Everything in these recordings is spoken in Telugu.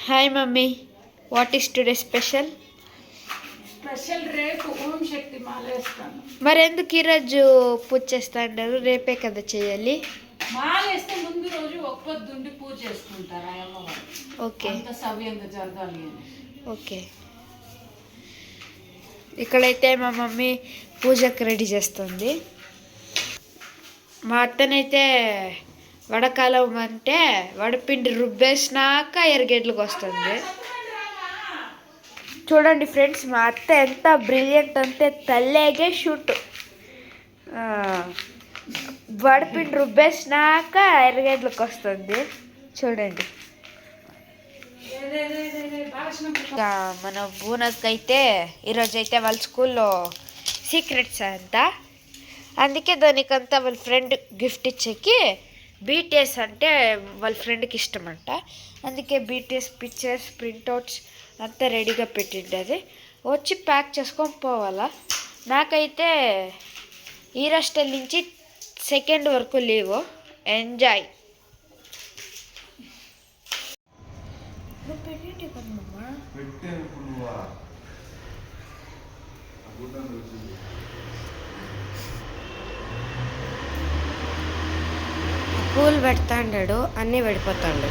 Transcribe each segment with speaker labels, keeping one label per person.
Speaker 1: Hi mummy. What is today special
Speaker 2: special రేపు ఓం శక్తి మాల వేస్తాను
Speaker 1: మరి ఎందుకు ఈరోజు పూజ చేస్తా అంటారు రేపే కదా చేయాలి.
Speaker 2: మాల వేస్తే ముందు రోజు ఒక్కొద్దుండి పూజ చేసుకుంటారు ఆ అమ్మవారు
Speaker 1: ఓకే.
Speaker 2: అంత సవ్యంగా జరగాలి అని.
Speaker 1: ఓకే. ఇక్కడైతే మా మమ్మీ పూజకి రెడీ చేస్తుంది. మా అత్తనైతే వడకాలం అంటే వడపిండి రుబ్బేసినాక ఎరగేట్లకు వస్తుంది చూడండి ఫ్రెండ్స్ మా అత్త ఎంత బ్రిలియంట్ అంటే తల్లేగే షూట్ వడపిండి రుబ్బేసినాక ఎరగేట్లకు వస్తుంది చూడండి మన బోనస్కి అయితే ఈరోజు అయితే వాళ్ళ స్కూల్లో సీక్రెట్స్ అంతా అందుకే దానికంతా వాళ్ళ ఫ్రెండ్ గిఫ్ట్ ఇచ్చేకి బీటీఎస్ అంటే వాళ్ళ ఫ్రెండ్కి ఇష్టం అంట అందుకే బీటీఎస్ పిక్చర్స్ ప్రింట్అవుట్స్ అంతా రెడీగా పెట్టిండేది వచ్చి ప్యాక్ చేసుకొని పోవాలా? నాకైతే ఈ హాస్టల్ నుంచి సెకండ్ వరకు లీవు. ఎంజాయ్ పెట్టండి కదమ్మా
Speaker 3: పెట్టాను ఇప్పుడు నువ్వు ఆ గుడ్డను రుచి
Speaker 1: పూలు పెడతాండాడు అన్నీ పెడిపోతాడు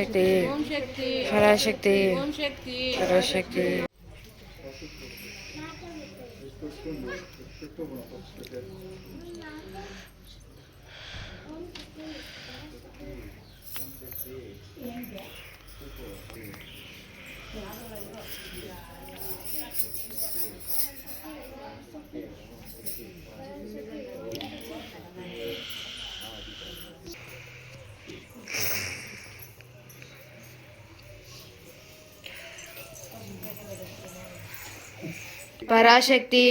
Speaker 1: शक्ति। पराशक्ति पराशक्ति Thank you. पराशक्ति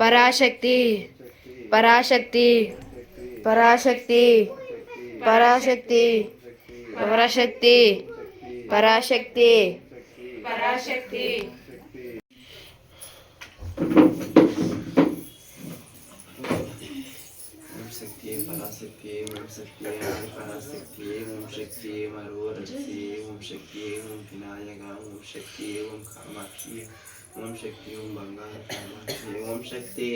Speaker 1: पराशक्ति
Speaker 2: पराशक्ति
Speaker 3: पराशक्ति पराशक्ति पराशक्ति पराशक्ति पराशक्ति। शक्तिये ओम शक्तिये ओम पराशक्तिये ओम शक्तिये ओम कामाक्षी ओम शक्ति ओम गंगा ओम शक्ति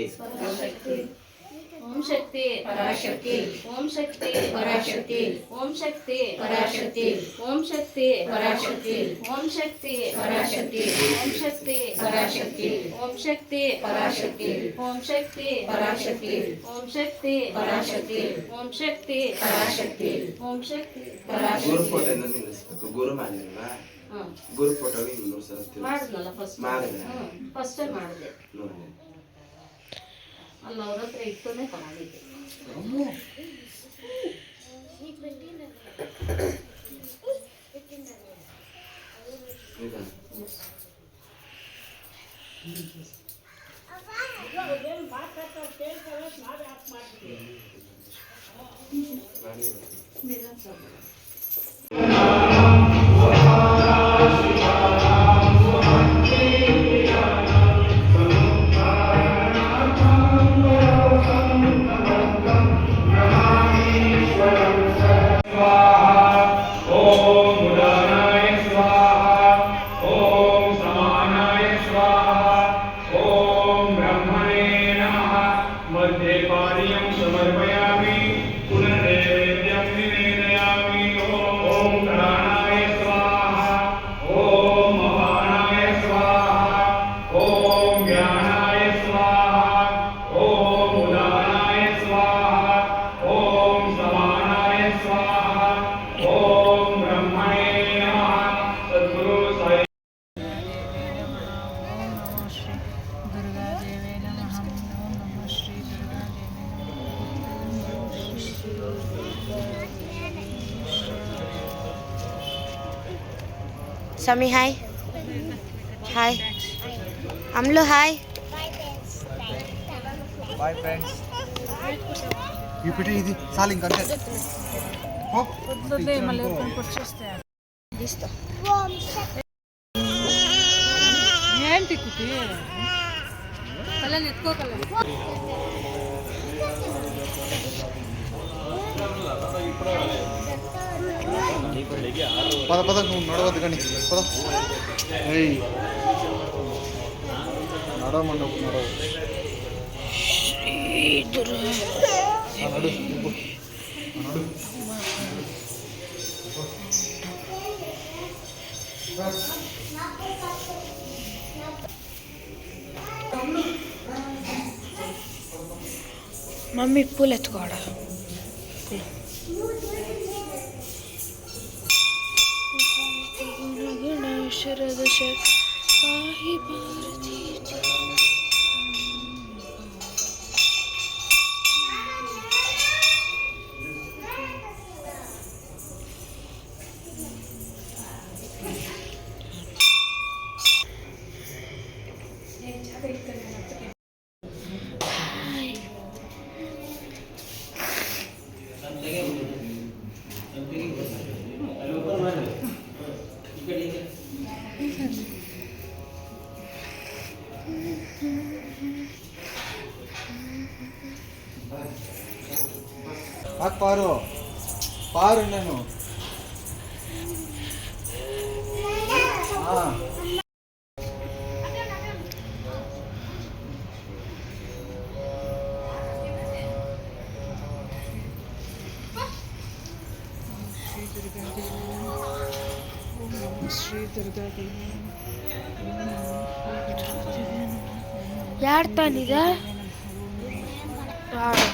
Speaker 3: ओम शक्ति पराशक्ति ओम शक्ति
Speaker 4: पराशक्ति ओम शक्ति पराशक्ति ओम शक्ति पराशक्ति ओम शक्ति पराशक्ति ओम शक्ति पराशक्ति ओम शक्ति पराशक्ति ओम शक्ति पराशक्ति ओम शक्ति पराशक्ति ओम शक्ति पराशक्ति ओम शक्ति पराशक्ति गुरु फ़ोटो गुरु मानिಲ್ವಾ
Speaker 3: ಗುರು ಮಾಡಿಲ್ವಾ ಗುರು ಫೋಟೋ ಇನ್ನೂರು ಸಲ
Speaker 4: ಮಾಡಿದ್ನಲ್ಲ ಫಸ್ಟ್
Speaker 3: ಮಾಡಿದೆ
Speaker 4: ಫಸ್ಟ್ ಮಾಡಿದೆ
Speaker 3: ನೋಡಿ
Speaker 4: ಅಲ್ಲಿ ಅವ್ರ ಹತ್ರ ಇಟ್ಟುನೇ ತಗೊಂಡಿದ್ದೆ
Speaker 3: ನಿಧಾನ.
Speaker 2: Sami hi hi Amlu
Speaker 5: hi bye friends పెట్టి ఇది చాలు
Speaker 2: తీస్తా
Speaker 6: ఏంటి కుట్టి కళ్ళని ఎత్తుకోగల
Speaker 5: పద పద నువ్వు నడవద్దు కానీ. పద. నడవమండి నడవమండవు నడవు. ఆ, నడు నడు.
Speaker 2: మమ్మీ పూలు ఎత్తుకోవడం?
Speaker 5: arkadaşlar arkadaşlar. Ay Barbie. ಹಾಕ್
Speaker 2: ಪಾರು. ಪಾರು ನಾನು ಹಾಂ. ಯಾರು?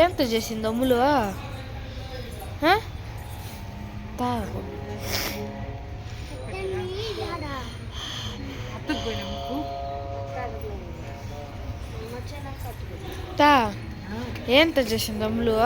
Speaker 2: ఏంత చేసింది అమ్ములు? తాగు. తా. ఏంత చేసింది అమ్ములు?